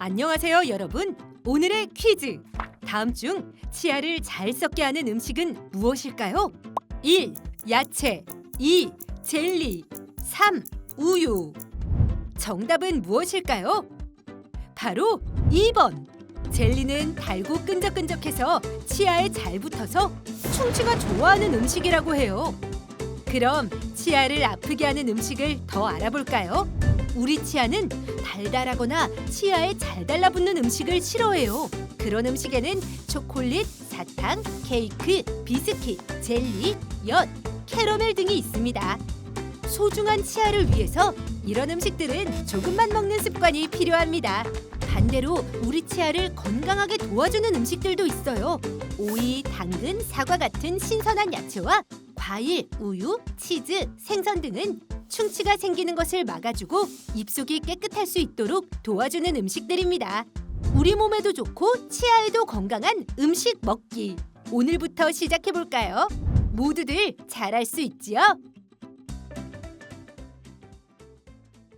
안녕하세요, 여러분. 오늘의 퀴즈. 다음 중 치아를 잘 썩게 하는 음식은 무엇일까요? 1. 야채 2. 젤리 3. 우유 정답은 무엇일까요? 바로 2번. 젤리는 달고 끈적끈적해서 치아에 잘 붙어서 충치가 좋아하는 음식이라고 해요. 그럼 치아를 아프게 하는 음식을 더 알아볼까요? 우리 치아는 달달하거나 치아에 잘 달라붙는 음식을 싫어해요. 그런 음식에는 초콜릿, 사탕, 케이크, 비스킷, 젤리, 엿, 캐러멜 등이 있습니다. 소중한 치아를 위해서 이런 음식들은 조금만 먹는 습관이 필요합니다. 반대로 우리 치아를 건강하게 도와주는 음식들도 있어요. 오이, 당근, 사과 같은 신선한 야채와 과일, 우유, 치즈, 생선 등은 충치가 생기는 것을 막아주고 입속이 깨끗할 수 있도록 도와주는 음식들입니다. 우리 몸에도 좋고 치아에도 건강한 음식 먹기. 오늘부터 시작해 볼까요? 모두들 잘할 수 있지요?